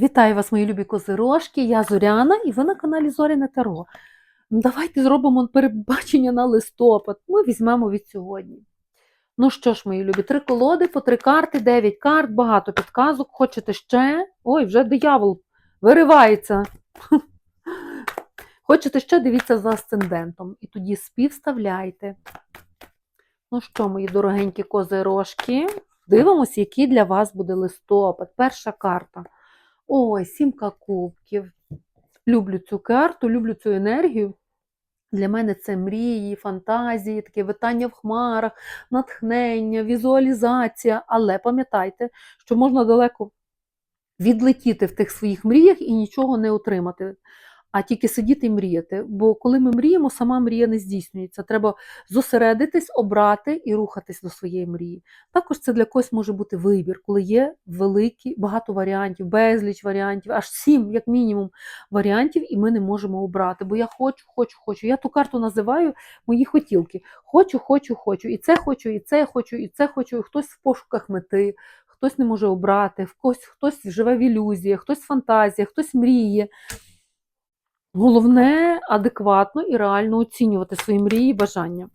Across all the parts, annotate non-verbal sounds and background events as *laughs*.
Вітаю вас, мої любі козирожки. Я Зоряна і ви на каналі Зоряне Таро. Ну, Давайте зробимо передбачення на листопад. Ми візьмемо від сьогодні. Ну що ж, мої любі, три колоди по три карти, дев'ять карт, багато підказок. Хочете ще? Ой, вже диявол виривається. *laughs* Хочете ще дивіться за асцендентом. І тоді співставляйте. Ну що, мої дорогенькі козирожки, дивимося, який для вас буде листопад. Перша карта. Ой, сімка кубків. Люблю цю карту, люблю цю енергію. Для мене це мрії, фантазії, таке витання в хмарах, натхнення, візуалізація. Але пам'ятайте, що можна далеко відлетіти в тих своїх мріях і нічого не отримати, а тільки сидіти і мріяти. Бо коли ми мріємо, сама мрія не здійснюється. Треба зосередитись, обрати і рухатись до своєї мрії. Також це для когось може бути вибір, коли є великі, багато варіантів, безліч варіантів, аж сім, як мінімум, варіантів, і ми не можемо обрати. Бо я хочу, хочу, хочу. Я ту карту називаю мої хотілки. Хочу, хочу, хочу. І це хочу, і це хочу, і це хочу. І хтось в пошуках мети, хтось не може обрати, когось хтось живе в ілюзіях, хтось в фантазіях, хтось мріє. Головне адекватно і реально оцінювати свої мрії і бажання.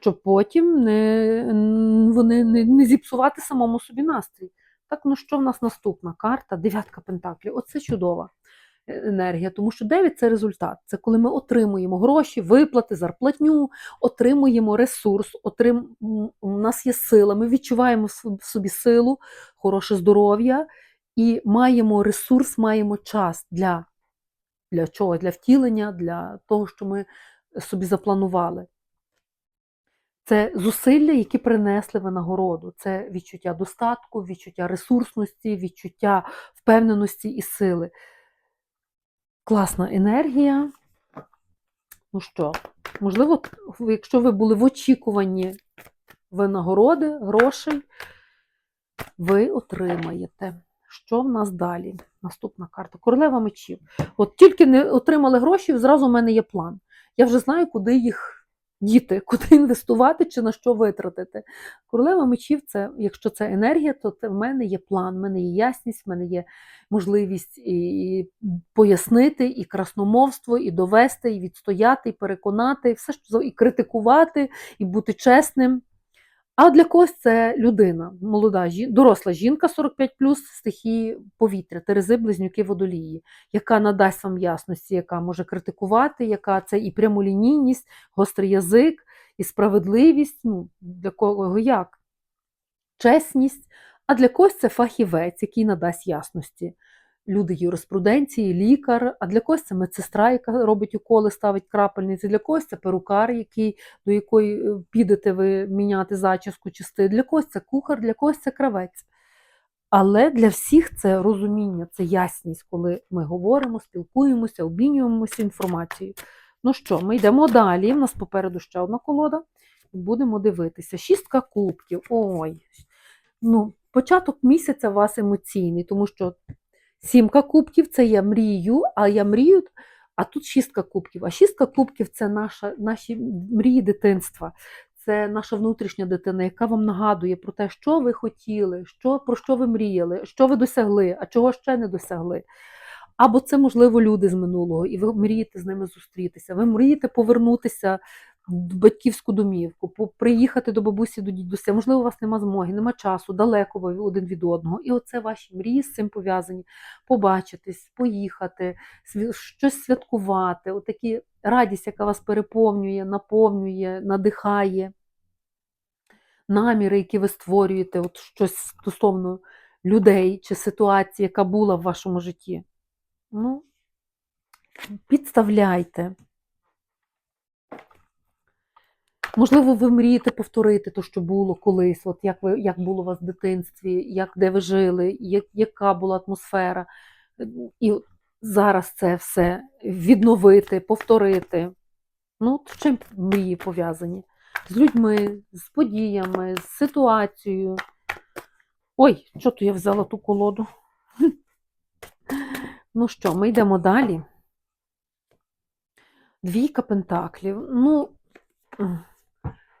Щоб потім не, вони не, не зіпсувати самому собі настрій. Так, ну що в нас наступна карта? Дев'ятка пентаклів. Оце чудова е, енергія, тому що 9 це результат. Це коли ми отримуємо гроші, виплати, зарплатню, отримуємо ресурс, отрим... у нас є сила, ми відчуваємо в собі силу, хороше здоров'я і маємо ресурс, маємо час для, для чого? Для втілення, для того, що ми собі запланували. Це зусилля, які принесли винагороду. Це відчуття достатку, відчуття ресурсності, відчуття впевненості і сили. Класна енергія. Ну що, можливо, якщо ви були в очікуванні винагороди, грошей, ви отримаєте. Що в нас далі? Наступна карта. Королева мечів. От тільки не отримали гроші, зразу в мене є план. Я вже знаю, куди їх діти, *laughs* куди інвестувати чи на що витратити. Королева мечів, це, якщо це енергія, то це в мене є план, в мене є ясність, в мене є можливість і пояснити, і красномовство, і довести, і відстояти, і переконати, і все що і критикувати, і бути чесним. А для когось це людина, молода доросла жінка 45 стихії повітря, терези, близнюки водолії, яка надасть вам ясності, яка може критикувати, яка це і прямолінійність, гострий язик, і справедливість. Ну, для кого як? Чесність. А для когось це фахівець, який надасть ясності. Люди юриспруденції, лікар, а для когось це медсестра, яка робить уколи, ставить крапельниці, для когось це перукар, який, до якої е, підете ви міняти зачіску чи стиль, для когось це кухар, для когось це кравець. Але для всіх це розуміння, це ясність, коли ми говоримо, спілкуємося, обмінюємося інформацією. Ну що, ми йдемо далі. У нас попереду ще одна колода. Будемо дивитися. Шістка кубків. Ой. Ну, початок місяця у вас емоційний, тому що сімка кубків це я мрію, а я мрію, а тут шістка кубків. А шістка кубків це наша, наші мрії дитинства. Це наша внутрішня дитина, яка вам нагадує про те, що ви хотіли, що, про що ви мріяли, що ви досягли, а чого ще не досягли. Або це, можливо, люди з минулого, і ви мрієте з ними зустрітися. Ви мрієте повернутися в батьківську домівку, приїхати до бабусі, до дідуся. Можливо, у вас нема змоги, нема часу, далеко ви один від одного. І оце ваші мрії з цим пов'язані. Побачитись, поїхати, щось святкувати. Отакі радість, яка вас переповнює, наповнює, надихає. Наміри, які ви створюєте, от щось стосовно людей чи ситуації, яка була в вашому житті. Ну, підставляйте. Можливо, ви мрієте повторити те, що було колись, от як, ви, як було у вас в дитинстві, як, де ви жили, як, яка була атмосфера. І зараз це все відновити, повторити. Ну, з чим мрії пов'язані? З людьми, з подіями, з ситуацією. Ой, що то я взяла ту колоду? Ну що, ми йдемо далі. Двійка пентаклів. Ну,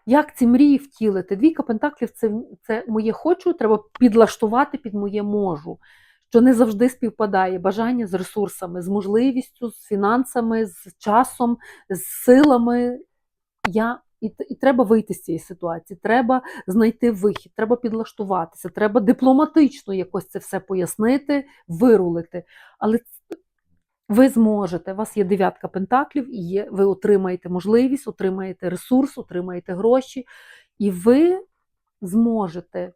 як ці мрії втілити? Двійка пентаклів це, це моє хочу, треба підлаштувати під моє можу. що не завжди співпадає бажання з ресурсами, з можливістю, з фінансами, з часом, з силами. Я і, і треба вийти з цієї ситуації, треба знайти вихід, треба підлаштуватися, треба дипломатично якось це все пояснити, вирулити. Але ви зможете, у вас є дев'ятка пентаклів, і є, ви отримаєте можливість, отримаєте ресурс, отримаєте гроші, і ви зможете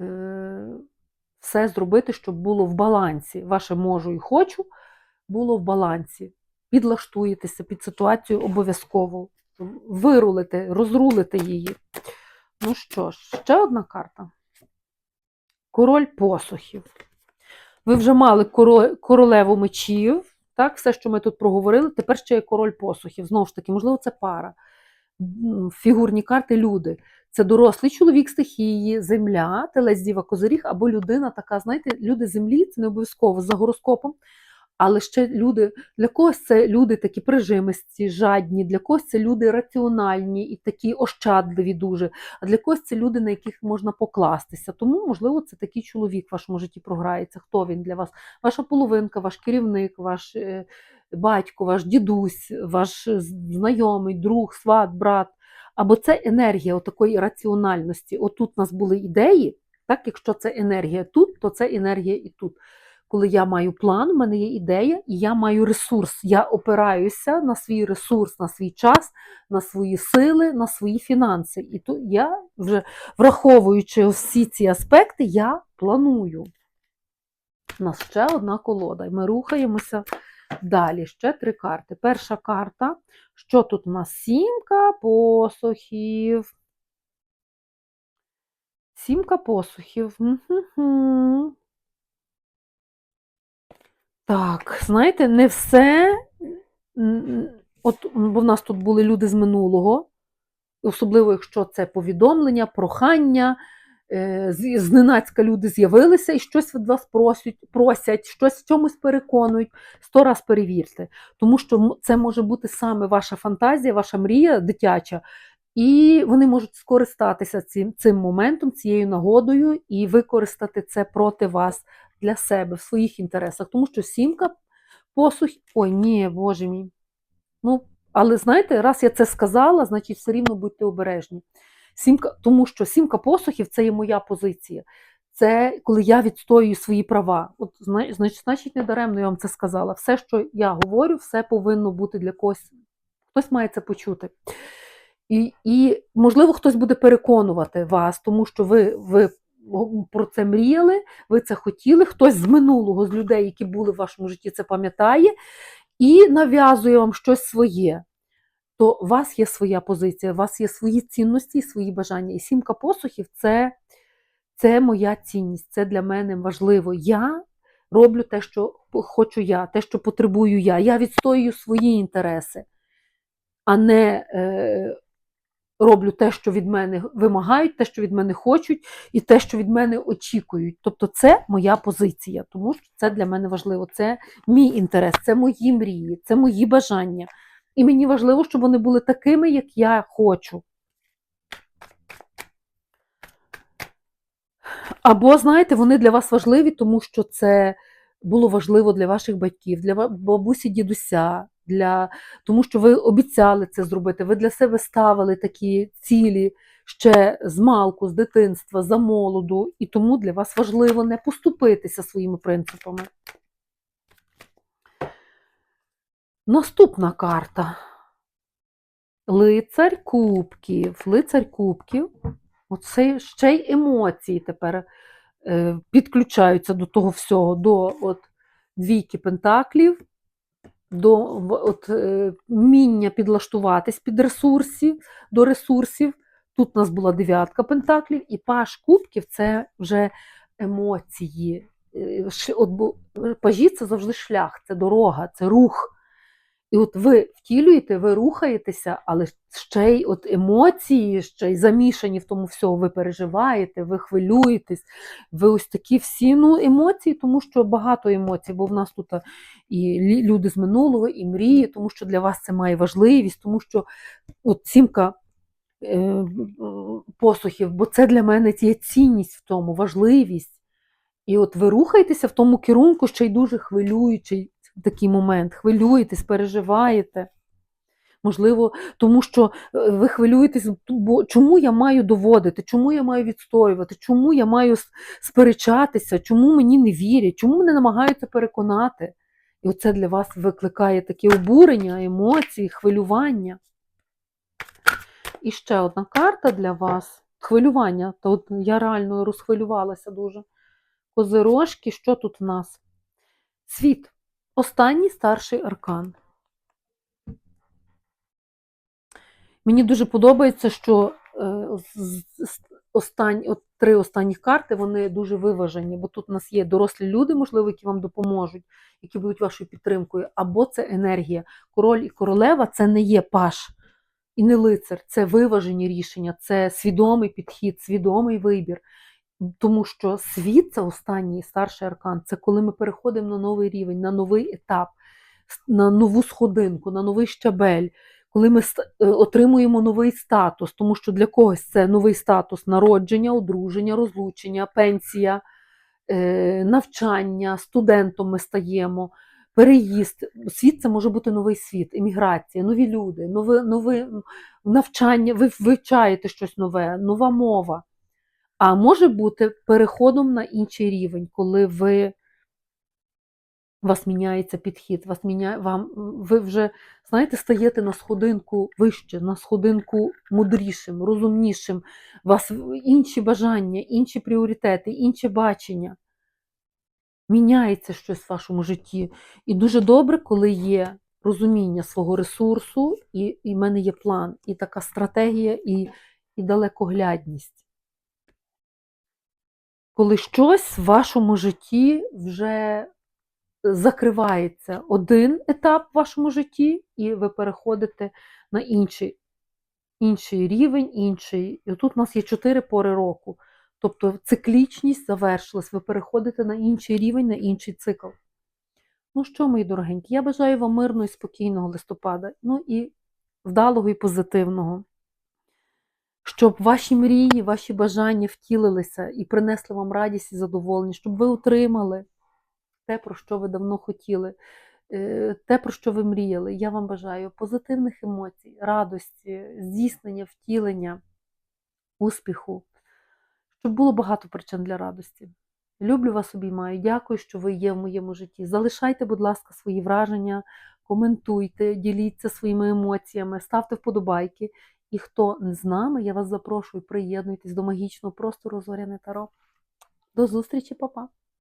е, все зробити, щоб було в балансі. Ваше можу і хочу було в балансі. Підлаштуєтеся під ситуацію обов'язково, вирулите, розрулите її. Ну що ж, ще одна карта. Король посухів. Ви вже мали король королеву мечів, так, все, що ми тут проговорили, тепер ще є король посухів. Знову ж таки, можливо, це пара. Фігурні карти люди. Це дорослий чоловік стихії, земля, телець діва козиріг, або людина така, знаєте, люди землі, це не обов'язково за гороскопом, але ще люди, для когось це люди такі прижимисті, жадні, для когось це люди раціональні і такі ощадливі дуже, а для когось це люди, на яких можна покластися. Тому, можливо, це такий чоловік в вашому житті програється. Хто він для вас? Ваша половинка, ваш керівник, ваш е, батько, ваш дідусь, ваш е, знайомий, друг, сват, брат. Або це енергія такої раціональності. Отут у нас були ідеї, так, якщо це енергія тут, то це енергія і тут. Коли я маю план, у мене є ідея, і я маю ресурс. Я опираюся на свій ресурс, на свій час, на свої сили, на свої фінанси. І тут я вже враховуючи всі ці аспекти, я планую. У нас ще одна колода, і ми рухаємося далі. Ще три карти. Перша карта. Що тут у нас? Сімка посухів. Сімка посухів. Так, знаєте, не все. От, бо в нас тут були люди з минулого, особливо, якщо це повідомлення, прохання, е, зненацька люди з'явилися і щось від вас просять, просять, щось в чомусь переконують, сто раз перевірте. Тому що це може бути саме ваша фантазія, ваша мрія дитяча, і вони можуть скористатися цим, цим моментом, цією нагодою і використати це проти вас для себе в своїх інтересах. Тому що сімка посух. Ой, ні, боже мій. Ну, але знаєте, раз я це сказала, значить все рівно будьте обережні. Сімка, тому що сімка посухів це є моя позиція. Це коли я відстоюю свої права. От, значить, значить, не даремно я вам це сказала. Все, що я говорю, все повинно бути для когось. Хтось має це почути. І, і можливо, хтось буде переконувати вас, тому що ви, ви про це мріяли, ви це хотіли, хтось з минулого, з людей, які були в вашому житті, це пам'ятає, і нав'язує вам щось своє. То у вас є своя позиція, у вас є свої цінності, і свої бажання. І сімка посухів це, це моя цінність, це для мене важливо. Я роблю те, що хочу я, те, що потребую я. Я відстоюю свої інтереси, а не е, роблю те, що від мене вимагають, те, що від мене хочуть, і те, що від мене очікують. Тобто, це моя позиція, тому що це для мене важливо. Це мій інтерес, це мої мрії, це мої бажання. І мені важливо, щоб вони були такими, як я хочу. Або, знаєте, вони для вас важливі, тому що це було важливо для ваших батьків, для бабусі, дідуся, для... тому що ви обіцяли це зробити. Ви для себе ставили такі цілі ще з малку, з дитинства, за молоду, і тому для вас важливо не поступитися своїми принципами. Наступна карта. Лицар кубків. Лицар кубків. Оце ще й емоції тепер е, підключаються до того всього, до от, двійки пентаклів, до от, е, вміння підлаштуватись під ресурсів, до ресурсів. Тут у нас була дев'ятка пентаклів, і паш кубків це вже емоції. Е, От, бо пажі це завжди шлях, це дорога, це рух. І от ви втілюєте, ви рухаєтеся, але ще й от емоції, ще й замішані в тому всьому, ви переживаєте, ви хвилюєтесь, ви ось такі всі ну, емоції, тому що багато емоцій, бо в нас тут і люди з минулого, і мрії, тому що для вас це має важливість, тому що от сімка е, посухів, бо це для мене є цінність в тому, важливість. І от ви рухаєтеся в тому керунку, ще й дуже хвилюючий такий момент. Хвилюєтесь, переживаєте. Можливо, тому що е, ви хвилюєтесь, бо чому я маю доводити, чому я маю відстоювати, чому я маю сперечатися, чому мені не вірять, чому мене намагаються переконати. І оце для вас викликає таке обурення, емоції, хвилювання. І ще одна карта для вас. Хвилювання. Та от я реально розхвилювалася дуже. Козирожки, що тут в нас? Світ. Останній старший аркан. Мені дуже подобається, що е, останні, от три останні карти вони дуже виважені, бо тут у нас є дорослі люди, можливо, які вам допоможуть, які будуть вашою підтримкою, або це енергія. Король і королева це не є паш і не лицар, це виважені рішення, це свідомий підхід, свідомий вибір. Тому що світ це останній старший аркан, це коли ми переходимо на новий рівень, на новий етап, на нову сходинку, на новий щабель, коли ми е, отримуємо новий статус, тому що для когось це новий статус народження, одруження, розлучення, пенсія, е, навчання, студентом ми стаємо, переїзд. Світ це може бути новий світ, еміграція, нові люди, нове, нове навчання, ви вивчаєте щось нове, нова мова. А може бути переходом на інший рівень, коли ви вас міняється підхід, вас міняє, вам, ви вже, знаєте, стаєте на сходинку вище, на сходинку мудрішим, розумнішим, у вас інші бажання, інші пріоритети, інше бачення. Міняється щось в вашому житті. І дуже добре, коли є розуміння свого ресурсу, і, і в мене є план, і така стратегія, і, і далекоглядність коли щось в вашому житті вже закривається один етап в вашому житті, і ви переходите на інший, інший рівень, інший. І тут у нас є чотири пори року. Тобто циклічність завершилась, ви переходите на інший рівень, на інший цикл. Ну що, мої дорогенькі, я бажаю вам мирного і спокійного листопада, ну і вдалого і позитивного щоб ваші мрії, ваші бажання втілилися і принесли вам радість і задоволення, щоб ви отримали те, про що ви давно хотіли, е, те, про що ви мріяли. Я вам бажаю позитивних емоцій, радості, здійснення, втілення, успіху, щоб було багато причин для радості. Люблю вас обіймаю. Дякую, що ви є в моєму житті. Залишайте, будь ласка, свої враження, коментуйте, діліться своїми емоціями, ставте вподобайки. І хто не з нами, я вас запрошую, приєднуйтесь до магічного простору Зоряне Таро. До зустрічі, папа!